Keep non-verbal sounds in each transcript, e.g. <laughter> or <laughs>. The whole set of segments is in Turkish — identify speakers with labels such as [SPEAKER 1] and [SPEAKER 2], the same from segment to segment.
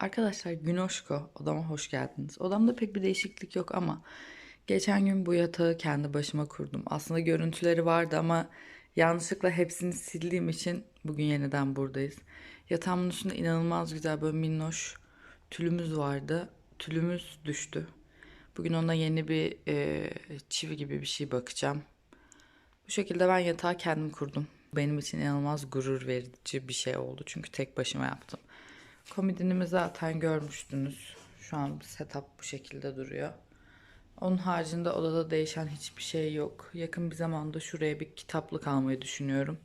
[SPEAKER 1] Arkadaşlar Günoşko odama hoş geldiniz. Odamda pek bir değişiklik yok ama geçen gün bu yatağı kendi başıma kurdum. Aslında görüntüleri vardı ama yanlışlıkla hepsini sildiğim için bugün yeniden buradayız. Yatağımın üstünde inanılmaz güzel böyle minnoş tülümüz vardı. Tülümüz düştü. Bugün ona yeni bir e, çivi gibi bir şey bakacağım. Bu şekilde ben yatağı kendim kurdum. Benim için inanılmaz gurur verici bir şey oldu. Çünkü tek başıma yaptım. Komodinimi zaten görmüştünüz. Şu an setup bu şekilde duruyor. Onun haricinde odada değişen hiçbir şey yok. Yakın bir zamanda şuraya bir kitaplık almayı düşünüyorum.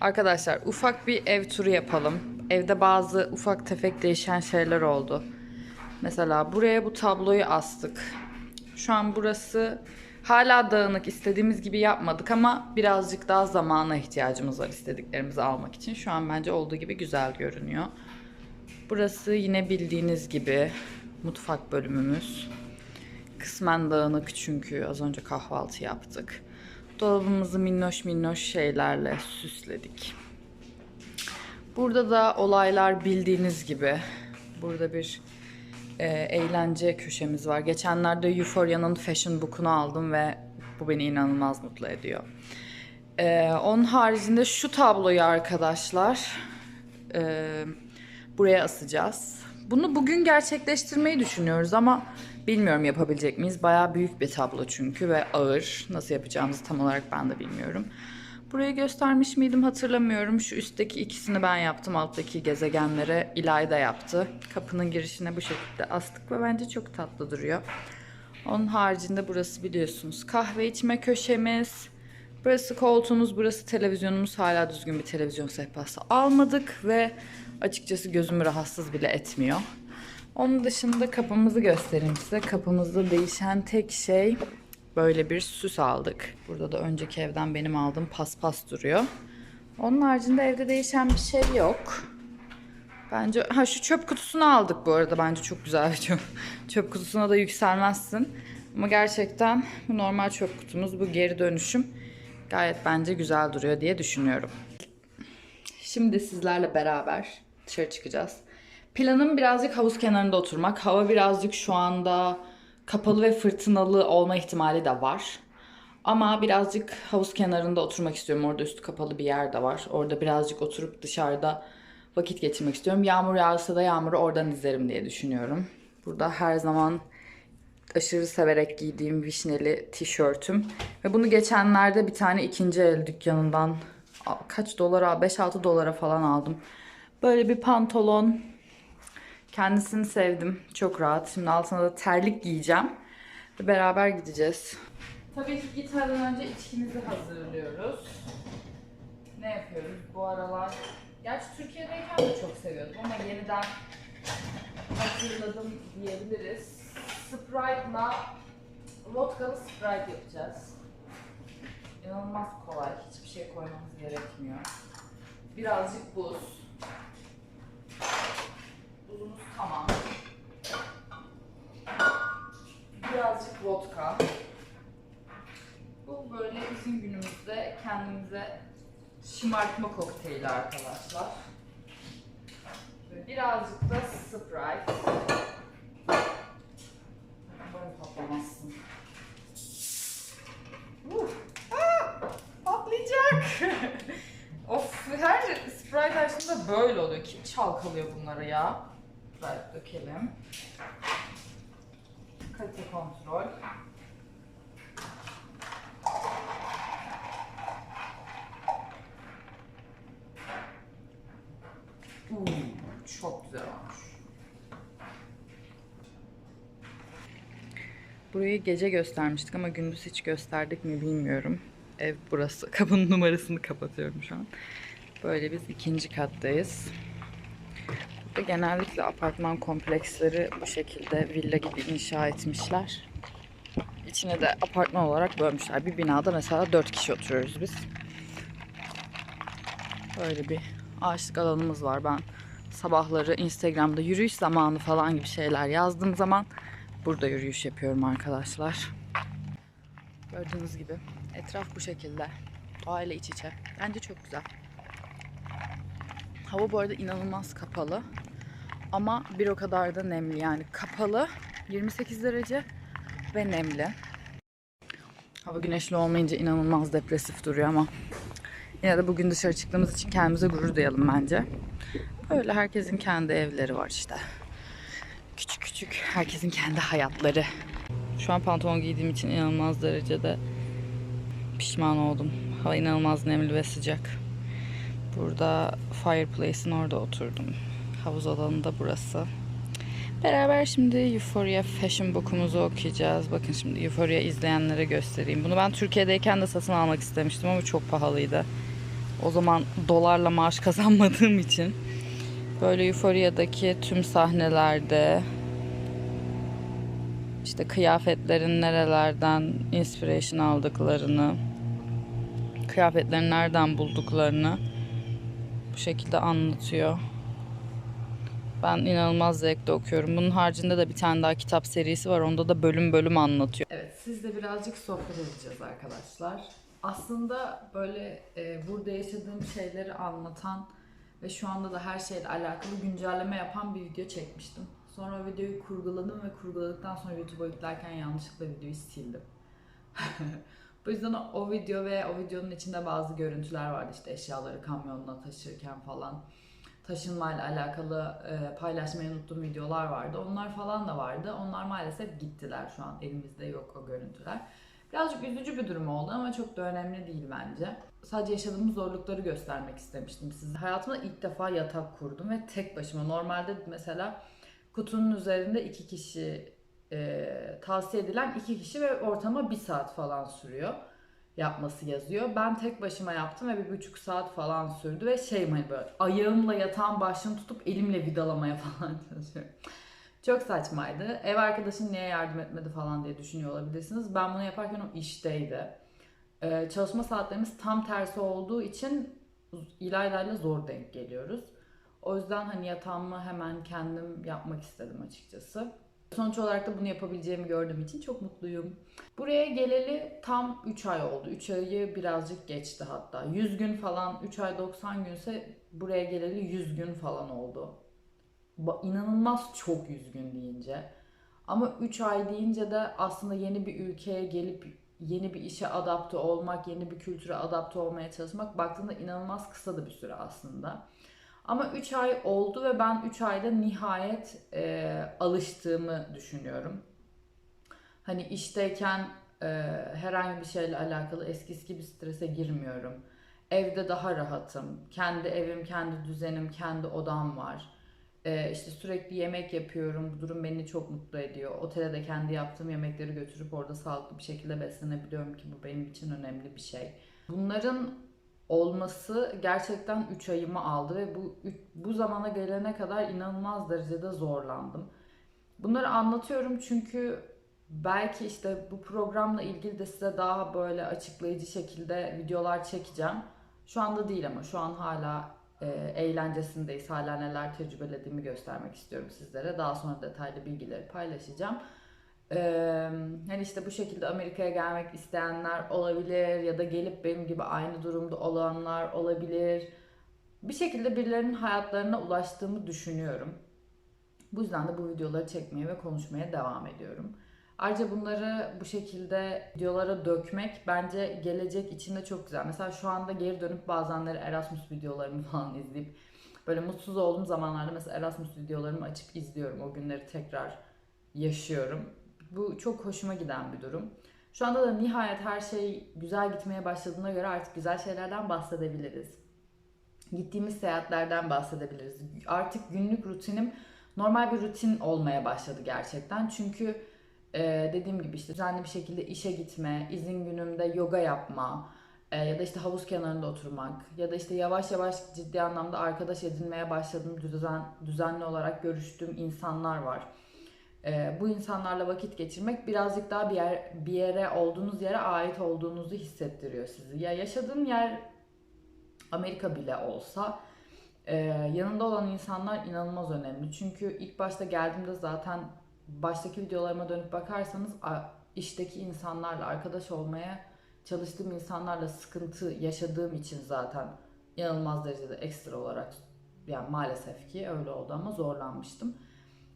[SPEAKER 1] Arkadaşlar ufak bir ev turu yapalım. Evde bazı ufak tefek değişen şeyler oldu. Mesela buraya bu tabloyu astık. Şu an burası hala dağınık istediğimiz gibi yapmadık ama birazcık daha zamana ihtiyacımız var istediklerimizi almak için. Şu an bence olduğu gibi güzel görünüyor. Burası yine bildiğiniz gibi mutfak bölümümüz. Kısmen dağınık çünkü az önce kahvaltı yaptık. Dolabımızı minnoş minnoş şeylerle süsledik. Burada da olaylar bildiğiniz gibi. Burada bir e, eğlence köşemiz var. Geçenlerde Euphoria'nın Fashion Book'unu aldım ve bu beni inanılmaz mutlu ediyor. E, onun haricinde şu tabloyu arkadaşlar e, buraya asacağız. Bunu bugün gerçekleştirmeyi düşünüyoruz ama bilmiyorum yapabilecek miyiz. Bayağı büyük bir tablo çünkü ve ağır. Nasıl yapacağımızı tam olarak ben de bilmiyorum. Burayı göstermiş miydim hatırlamıyorum. Şu üstteki ikisini ben yaptım. Alttaki gezegenlere İlayda yaptı. Kapının girişine bu şekilde astık ve bence çok tatlı duruyor. Onun haricinde burası biliyorsunuz kahve içme köşemiz. Burası koltuğumuz, burası televizyonumuz. Hala düzgün bir televizyon sehpası almadık ve açıkçası gözümü rahatsız bile etmiyor. Onun dışında kapımızı göstereyim size. Kapımızda değişen tek şey böyle bir süs aldık. Burada da önceki evden benim aldığım paspas duruyor. Onun haricinde evde değişen bir şey yok. Bence ha şu çöp kutusunu aldık bu arada. Bence çok güzel bir çöp. Çöp kutusuna da yükselmezsin. Ama gerçekten bu normal çöp kutumuz. Bu geri dönüşüm gayet bence güzel duruyor diye düşünüyorum. Şimdi sizlerle beraber dışarı çıkacağız. Planım birazcık havuz kenarında oturmak. Hava birazcık şu anda kapalı ve fırtınalı olma ihtimali de var. Ama birazcık havuz kenarında oturmak istiyorum. Orada üstü kapalı bir yer de var. Orada birazcık oturup dışarıda vakit geçirmek istiyorum. Yağmur yağarsa da yağmuru oradan izlerim diye düşünüyorum. Burada her zaman aşırı severek giydiğim vişneli tişörtüm. Ve bunu geçenlerde bir tane ikinci el dükkanından kaç dolara 5-6 dolara falan aldım. Böyle bir pantolon. Kendisini sevdim. Çok rahat. Şimdi altına da terlik giyeceğim. Ve beraber gideceğiz. Tabii ki gitmeden önce içkimizi hazırlıyoruz. Ne yapıyoruz bu aralar? Gerçi Türkiye'deyken de çok seviyordum ama yeniden hatırladım diyebiliriz. Sprite'la vodkalı Sprite yapacağız. İnanılmaz kolay. Hiçbir şey koymamız gerekmiyor. Birazcık buz. Buzumuz tamam. Birazcık vodka. Bu böyle bizim günümüzde kendimize şımartma kokteyli arkadaşlar. Ve birazcık da Sprite. Umarım patlamazsın. Uh, ah, patlayacak. <laughs> of her Sprite aslında böyle oluyor. Kim çalkalıyor bunları ya? Sprite dökelim. Kalite kontrol. Uuu, çok güzel olmuş. Burayı gece göstermiştik ama gündüz hiç gösterdik mi bilmiyorum. Ev burası. <laughs> Kapının numarasını kapatıyorum şu an. Böyle biz ikinci kattayız. Burada genellikle apartman kompleksleri bu şekilde villa gibi inşa etmişler. İçine de apartman olarak bölmüşler. Bir binada mesela dört kişi oturuyoruz biz. Böyle bir ağaçlık alanımız var. Ben sabahları Instagram'da yürüyüş zamanı falan gibi şeyler yazdığım zaman burada yürüyüş yapıyorum arkadaşlar. Gördüğünüz gibi etraf bu şekilde. Doğayla iç içe. Bence çok güzel. Hava bu arada inanılmaz kapalı. ama bir o kadar da nemli yani kapalı 28 derece ve nemli. Hava güneşli olmayınca inanılmaz depresif duruyor ama yine de bugün dışarı çıktığımız için kendimize gurur duyalım bence. Böyle herkesin kendi evleri var işte. Küçük herkesin kendi hayatları. Şu an pantolon giydiğim için inanılmaz derecede pişman oldum. Hava inanılmaz nemli ve sıcak. Burada fireplace'in orada oturdum. Havuz alanı da burası. Beraber şimdi Euphoria Fashion Book'umuzu okuyacağız. Bakın şimdi Euphoria izleyenlere göstereyim. Bunu ben Türkiye'deyken de satın almak istemiştim ama çok pahalıydı. O zaman dolarla maaş kazanmadığım için. Böyle Euphoria'daki tüm sahnelerde işte kıyafetlerin nerelerden inspiration aldıklarını, kıyafetlerin nereden bulduklarını bu şekilde anlatıyor. Ben inanılmaz zevkle okuyorum. Bunun haricinde de bir tane daha kitap serisi var. Onda da bölüm bölüm anlatıyor. Evet, sizle birazcık sohbet edeceğiz arkadaşlar. Aslında böyle e, burada yaşadığım şeyleri anlatan ve şu anda da her şeyle alakalı güncelleme yapan bir video çekmiştim. Sonra o videoyu kurguladım ve kurguladıktan sonra YouTube'a yüklerken yanlışlıkla videoyu sildim. <laughs> Bu yüzden o, video ve o videonun içinde bazı görüntüler vardı işte eşyaları kamyonla taşırken falan taşınmayla alakalı e, paylaşmayı unuttuğum videolar vardı. Onlar falan da vardı. Onlar maalesef gittiler şu an. Elimizde yok o görüntüler. Birazcık üzücü bir durum oldu ama çok da önemli değil bence. Sadece yaşadığımız zorlukları göstermek istemiştim size. Hayatımda ilk defa yatak kurdum ve tek başıma. Normalde mesela kutunun üzerinde iki kişi e, tavsiye edilen iki kişi ve ortama bir saat falan sürüyor yapması yazıyor. Ben tek başıma yaptım ve bir buçuk saat falan sürdü ve şey hani böyle ayağımla yatağın başını tutup elimle vidalamaya <laughs> falan çalışıyorum. Çok saçmaydı. Ev arkadaşım niye yardım etmedi falan diye düşünüyor olabilirsiniz. Ben bunu yaparken o işteydi. Ee, çalışma saatlerimiz tam tersi olduğu için İlayda'yla zor denk geliyoruz. O yüzden hani yatağımı hemen kendim yapmak istedim açıkçası. Sonuç olarak da bunu yapabileceğimi gördüğüm için çok mutluyum. Buraya geleli tam 3 ay oldu. 3 ayı birazcık geçti hatta. 100 gün falan, 3 ay 90 günse buraya geleli 100 gün falan oldu. İnanılmaz çok 100 gün deyince. Ama 3 ay deyince de aslında yeni bir ülkeye gelip yeni bir işe adapte olmak, yeni bir kültüre adapte olmaya çalışmak baktığında inanılmaz kısa da bir süre aslında. Ama 3 ay oldu ve ben 3 ayda nihayet e, alıştığımı düşünüyorum. Hani işteyken e, herhangi bir şeyle alakalı eskisi gibi strese girmiyorum. Evde daha rahatım. Kendi evim, kendi düzenim, kendi odam var. E, işte sürekli yemek yapıyorum. Bu durum beni çok mutlu ediyor. Otele de kendi yaptığım yemekleri götürüp orada sağlıklı bir şekilde beslenebiliyorum ki bu benim için önemli bir şey. Bunların olması gerçekten 3 ayımı aldı ve bu bu zamana gelene kadar inanılmaz derecede zorlandım. Bunları anlatıyorum çünkü belki işte bu programla ilgili de size daha böyle açıklayıcı şekilde videolar çekeceğim. Şu anda değil ama şu an hala e, eğlencesindeyiz. Hala neler tecrübelediğimi göstermek istiyorum sizlere. Daha sonra detaylı bilgileri paylaşacağım. Ee, hani işte bu şekilde Amerika'ya gelmek isteyenler olabilir ya da gelip benim gibi aynı durumda olanlar olabilir. Bir şekilde birilerinin hayatlarına ulaştığımı düşünüyorum. Bu yüzden de bu videoları çekmeye ve konuşmaya devam ediyorum. Ayrıca bunları bu şekilde videolara dökmek bence gelecek için de çok güzel. Mesela şu anda geri dönüp bazenleri Erasmus videolarımı <laughs> falan izleyip böyle mutsuz olduğum zamanlarda mesela Erasmus videolarımı açıp izliyorum. O günleri tekrar yaşıyorum. Bu çok hoşuma giden bir durum. Şu anda da nihayet her şey güzel gitmeye başladığına göre artık güzel şeylerden bahsedebiliriz. Gittiğimiz seyahatlerden bahsedebiliriz. Artık günlük rutinim normal bir rutin olmaya başladı gerçekten. Çünkü e, dediğim gibi işte düzenli bir şekilde işe gitme, izin günümde yoga yapma, e, ya da işte havuz kenarında oturmak ya da işte yavaş yavaş ciddi anlamda arkadaş edinmeye başladığım düzen, düzenli olarak görüştüğüm insanlar var e, bu insanlarla vakit geçirmek birazcık daha bir yer bir yere olduğunuz yere ait olduğunuzu hissettiriyor sizi. Ya yaşadığım yer Amerika bile olsa e, yanında olan insanlar inanılmaz önemli. Çünkü ilk başta geldiğimde zaten baştaki videolarıma dönüp bakarsanız işteki insanlarla arkadaş olmaya çalıştığım insanlarla sıkıntı yaşadığım için zaten inanılmaz derecede ekstra olarak Yani maalesef ki öyle oldu ama zorlanmıştım.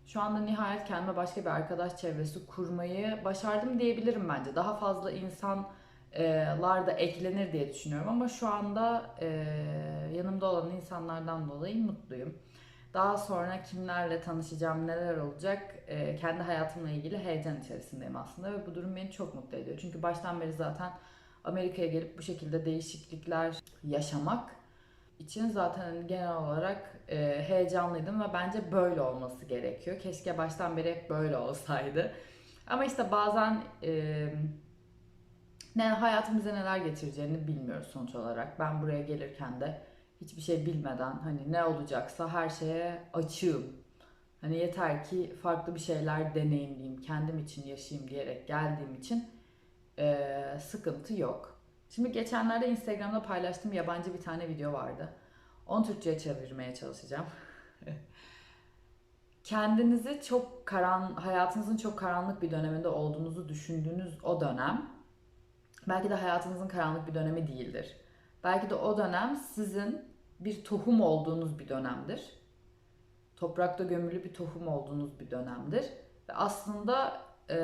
[SPEAKER 1] Şu anda nihayet kendime başka bir arkadaş çevresi kurmayı başardım diyebilirim bence. Daha fazla insanlar da eklenir diye düşünüyorum ama şu anda e, yanımda olan insanlardan dolayı mutluyum. Daha sonra kimlerle tanışacağım, neler olacak e, kendi hayatımla ilgili heyecan içerisindeyim aslında ve bu durum beni çok mutlu ediyor. Çünkü baştan beri zaten Amerika'ya gelip bu şekilde değişiklikler yaşamak için zaten hani genel olarak e, heyecanlıydım ve bence böyle olması gerekiyor. Keşke baştan beri hep böyle olsaydı. Ama işte bazen e, ne hayatımıza neler getireceğini bilmiyoruz sonuç olarak. Ben buraya gelirken de hiçbir şey bilmeden hani ne olacaksa her şeye açığım. Hani yeter ki farklı bir şeyler deneyimleyeyim, kendim için yaşayayım diyerek geldiğim için e, sıkıntı yok. Şimdi geçenlerde Instagram'da paylaştığım yabancı bir tane video vardı. Onu Türkçe'ye çevirmeye çalışacağım. <laughs> Kendinizi çok karan, hayatınızın çok karanlık bir döneminde olduğunuzu düşündüğünüz o dönem belki de hayatınızın karanlık bir dönemi değildir. Belki de o dönem sizin bir tohum olduğunuz bir dönemdir. Toprakta gömülü bir tohum olduğunuz bir dönemdir. Ve aslında e,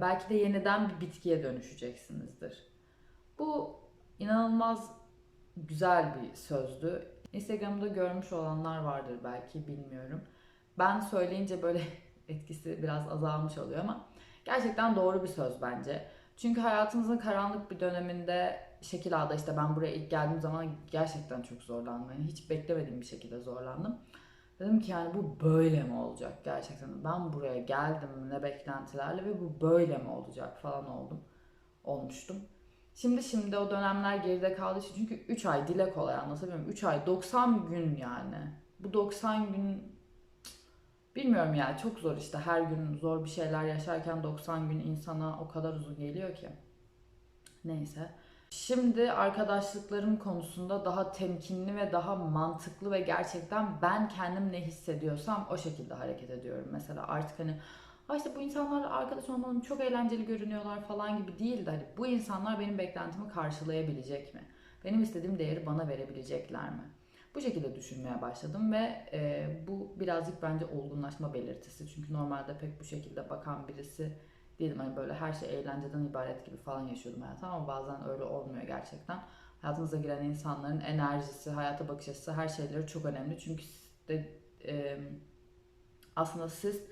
[SPEAKER 1] belki de yeniden bir bitkiye dönüşeceksinizdir. Bu inanılmaz güzel bir sözdü. Instagram'da görmüş olanlar vardır belki bilmiyorum. Ben söyleyince böyle <laughs> etkisi biraz azalmış oluyor ama gerçekten doğru bir söz bence. Çünkü hayatınızın karanlık bir döneminde şekil ağda işte ben buraya ilk geldiğim zaman gerçekten çok zorlandım. Yani hiç beklemediğim bir şekilde zorlandım. Dedim ki yani bu böyle mi olacak gerçekten? Ben buraya geldim ne beklentilerle ve bu böyle mi olacak falan oldum. Olmuştum. Şimdi şimdi o dönemler geride kaldığı için çünkü 3 ay dile kolay anlatabiliyor muyum? 3 ay 90 gün yani. Bu 90 gün bilmiyorum yani çok zor işte her gün zor bir şeyler yaşarken 90 gün insana o kadar uzun geliyor ki. Neyse. Şimdi arkadaşlıklarım konusunda daha temkinli ve daha mantıklı ve gerçekten ben kendim ne hissediyorsam o şekilde hareket ediyorum. Mesela artık hani "Aa işte bu insanlarla arkadaş olmanın çok eğlenceli görünüyorlar falan gibi değil de hani bu insanlar benim beklentimi karşılayabilecek mi? Benim istediğim değeri bana verebilecekler mi? Bu şekilde düşünmeye başladım ve e, bu birazcık bence olgunlaşma belirtisi. Çünkü normalde pek bu şekilde bakan birisi değilim. Hani böyle her şey eğlenceden ibaret gibi falan yaşıyordum hayatım ama bazen öyle olmuyor gerçekten. Hayatınıza giren insanların enerjisi, hayata bakış açısı her şeyleri çok önemli. Çünkü de, e, aslında siz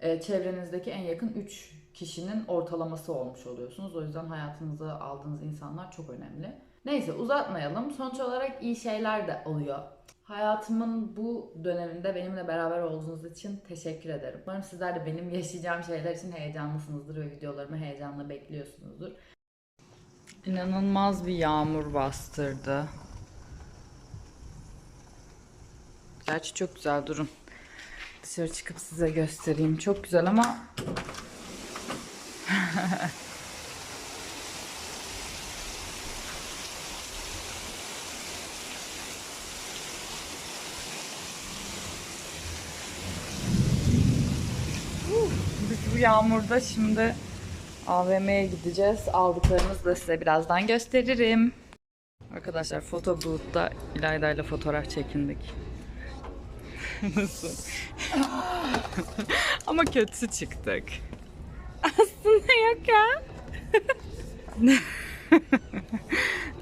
[SPEAKER 1] e, çevrenizdeki en yakın 3 kişinin ortalaması olmuş oluyorsunuz. O yüzden hayatınıza aldığınız insanlar çok önemli. Neyse uzatmayalım. Sonuç olarak iyi şeyler de oluyor. Hayatımın bu döneminde benimle beraber olduğunuz için teşekkür ederim. Umarım sizler de benim yaşayacağım şeyler için heyecanlısınızdır ve videolarımı heyecanla bekliyorsunuzdur. İnanılmaz bir yağmur bastırdı. Gerçi çok güzel durun. Dışarı çıkıp size göstereyim. Çok güzel ama <laughs> Biz bu yağmurda şimdi AVM'ye gideceğiz. Aldıklarımızı da size birazdan gösteririm. Arkadaşlar foto booth'ta İlayda ile fotoğraf çekindik. Nasıl? <laughs> Ama kötü çıktık.
[SPEAKER 2] Aslında yok ya. <laughs>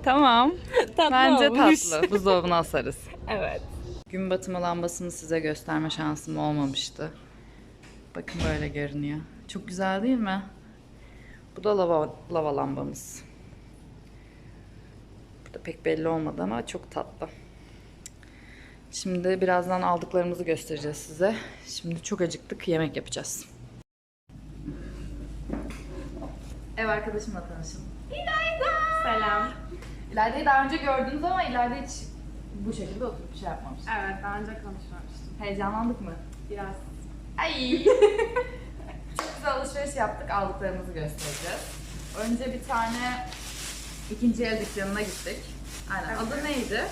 [SPEAKER 1] Tamam.
[SPEAKER 2] Tatlı
[SPEAKER 1] Bence
[SPEAKER 2] olmuş.
[SPEAKER 1] tatlı. Buzdolabına asarız.
[SPEAKER 2] Evet.
[SPEAKER 1] Gün batımı lambasını size gösterme şansım olmamıştı. Bakın böyle görünüyor. Çok güzel değil mi? Bu da lava, lava lambamız. Burada pek belli olmadı ama çok tatlı. Şimdi birazdan aldıklarımızı göstereceğiz size. Şimdi çok acıktık. Yemek yapacağız. Ev arkadaşımla tanışın.
[SPEAKER 2] Selam.
[SPEAKER 1] İlayda'yı daha önce gördünüz ama İlayda hiç bu şekilde oturup bir şey yapmamış.
[SPEAKER 2] Evet daha önce konuşmamıştım.
[SPEAKER 1] Heyecanlandık mı?
[SPEAKER 2] Biraz.
[SPEAKER 1] Ay. <laughs> Çok güzel alışveriş yaptık. Aldıklarımızı göstereceğiz. Önce bir tane ikinci el dükkanına gittik. Aynen.
[SPEAKER 2] Evet.
[SPEAKER 1] Adı neydi?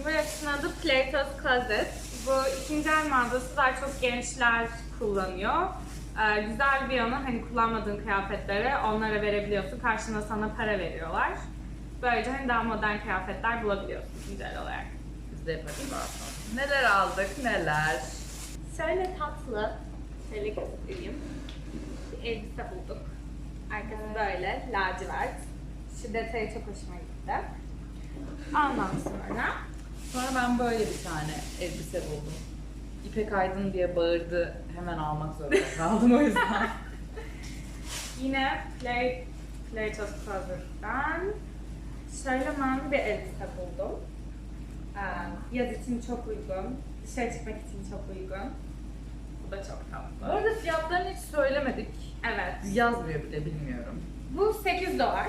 [SPEAKER 2] Burasının adı Plato's Closet. Bu ikinci el mağazası daha çok gençler kullanıyor. Ee, güzel bir yanı hani kullanmadığın kıyafetleri onlara verebiliyorsun. Karşına sana para veriyorlar. Böylece hani daha modern kıyafetler bulabiliyorsun ikinci el olarak.
[SPEAKER 1] de yaparız. Neler aldık neler.
[SPEAKER 2] Şöyle tatlı, şöyle göstereyim. Bir elbise bulduk. Arkası böyle lacivert. Şu detayı çok hoşuma gitti. Ondan sonra
[SPEAKER 1] Sonra ben böyle bir tane elbise buldum. İpek Aydın diye bağırdı. Hemen almak zorunda <laughs> kaldım o yüzden.
[SPEAKER 2] yine Play, Playtos Closet'tan şöyle mavi bir elbise buldum. Ee, yaz için çok uygun. Dışarı çıkmak için çok uygun. Bu da çok
[SPEAKER 1] Bu
[SPEAKER 2] tatlı.
[SPEAKER 1] arada fiyatlarını hiç söylemedik.
[SPEAKER 2] Evet.
[SPEAKER 1] Yazmıyor bile bilmiyorum.
[SPEAKER 2] Bu 8 dolar.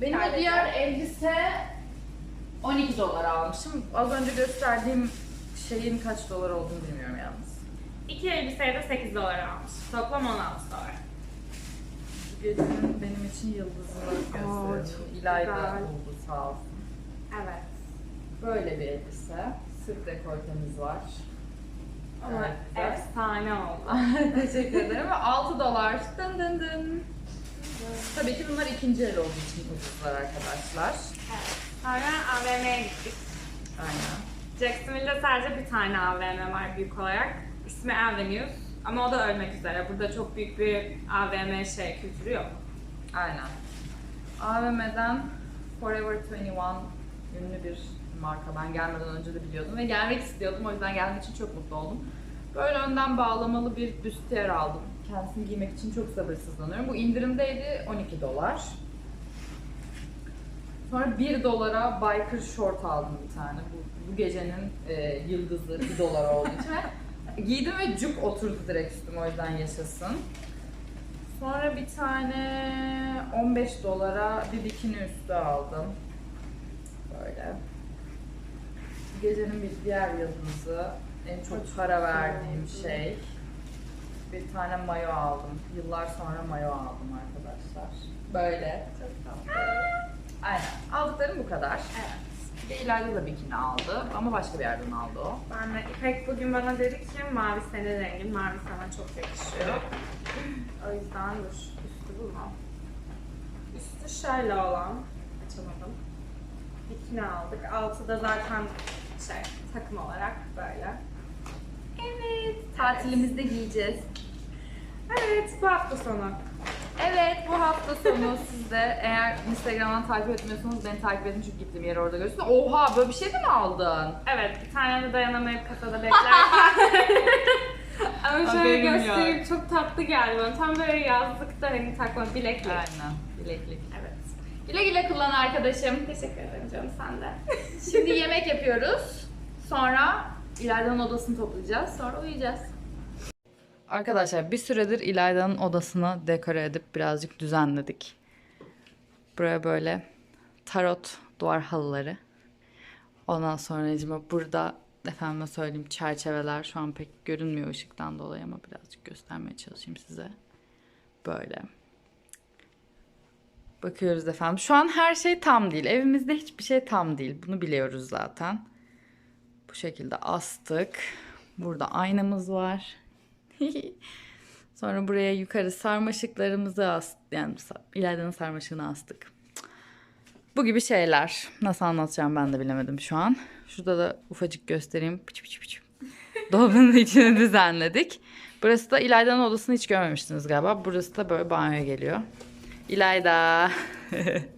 [SPEAKER 1] Benim o
[SPEAKER 2] Sadece.
[SPEAKER 1] diğer elbise 12 dolar almışım. Az önce gösterdiğim şeyin kaç dolar olduğunu bilmiyorum yalnız.
[SPEAKER 2] İki elbiseye de 8 dolar almış. Toplam 16 dolar.
[SPEAKER 1] Bu gecenin benim için yıldızını
[SPEAKER 2] çok
[SPEAKER 1] İlayda
[SPEAKER 2] güzel.
[SPEAKER 1] buldu sağ olsun.
[SPEAKER 2] Evet.
[SPEAKER 1] Böyle bir elbise. Sırt dekoltemiz var.
[SPEAKER 2] Ama
[SPEAKER 1] Gayet güzel.
[SPEAKER 2] efsane oldu. <laughs>
[SPEAKER 1] Teşekkür ederim. Ve 6 dolar. Dın dın dın. Tabii ki bunlar ikinci el olduğu için ucuzlar arkadaşlar.
[SPEAKER 2] Sonra AVM'ye gittik.
[SPEAKER 1] Aynen.
[SPEAKER 2] Jacksonville'de sadece bir tane AVM var büyük olarak. İsmi Avenues. Ama o da ölmek üzere. Burada çok büyük bir AVM şey kültürü yok.
[SPEAKER 1] Aynen. AVM'den Forever 21 ünlü bir marka. Ben gelmeden önce de biliyordum ve gelmek istiyordum. O yüzden gelmek için çok mutlu oldum. Böyle önden bağlamalı bir büstiyer aldım. Kendisini giymek için çok sabırsızlanıyorum. Bu indirimdeydi 12 dolar. Sonra 1 dolara biker short aldım bir tane. Bu, bu gecenin e, yıldızı 1 dolar olduğu <laughs> için. Giydim ve cuk oturdu direkt üstüme o yüzden yaşasın. Sonra bir tane 15 dolara bir bikini üstü aldım. Böyle. Bu Gecenin bir diğer yıldızı. En çok para verdiğim şey. Bir tane mayo aldım. Yıllar sonra mayo aldım arkadaşlar. Böyle. Çok tatlı. Aynen. Aldıklarım bu kadar.
[SPEAKER 2] Evet.
[SPEAKER 1] Bir de İlayda da bikini aldı ama başka bir yerden aldı o.
[SPEAKER 2] Ben de İpek bugün bana dedi ki mavi senin rengin, mavi sana çok yakışıyor. O yüzden dur, üstü bu mu? Üstü şöyle olan, açamadım. Bikini aldık. Altı da zaten şey, takım olarak böyle. Evet,
[SPEAKER 1] Tatilimizde giyeceğiz.
[SPEAKER 2] Evet, bu hafta sonu.
[SPEAKER 1] Evet bu hafta sonu <laughs> siz de eğer Instagram'dan takip etmiyorsanız beni takip edin çünkü gittiğim yeri orada görürsün. Oha böyle bir şey de mi aldın?
[SPEAKER 2] Evet, bir tane de dayanamayıp kasada <laughs> beklerken. <laughs> Ama şöyle
[SPEAKER 1] Haberim yok.
[SPEAKER 2] göstereyim, çok tatlı geldi bana. Tam böyle yazlıkta hani takma bileklik.
[SPEAKER 1] Aynen bileklik.
[SPEAKER 2] Evet.
[SPEAKER 1] Güle güle kullan arkadaşım.
[SPEAKER 2] Teşekkür ederim canım sen de.
[SPEAKER 1] Şimdi yemek yapıyoruz. Sonra İlayda'nın odasını toplayacağız. Sonra uyuyacağız. Arkadaşlar bir süredir İlayda'nın odasını dekore edip birazcık düzenledik. Buraya böyle tarot duvar halıları. Ondan sonra burada efendime söyleyeyim çerçeveler şu an pek görünmüyor ışıktan dolayı ama birazcık göstermeye çalışayım size. Böyle. Bakıyoruz efendim. Şu an her şey tam değil. Evimizde hiçbir şey tam değil. Bunu biliyoruz zaten. Bu şekilde astık. Burada aynamız var. <laughs> Sonra buraya yukarı sarmaşıklarımızı astık. Yani İlayda'nın sarmaşığını astık. Bu gibi şeyler. Nasıl anlatacağım ben de bilemedim şu an. Şurada da ufacık göstereyim. Piç piç piç. <laughs> Dolabın içini düzenledik. Burası da İlayda'nın odasını hiç görmemiştiniz galiba. Burası da böyle banyoya geliyor. İlayda. <laughs>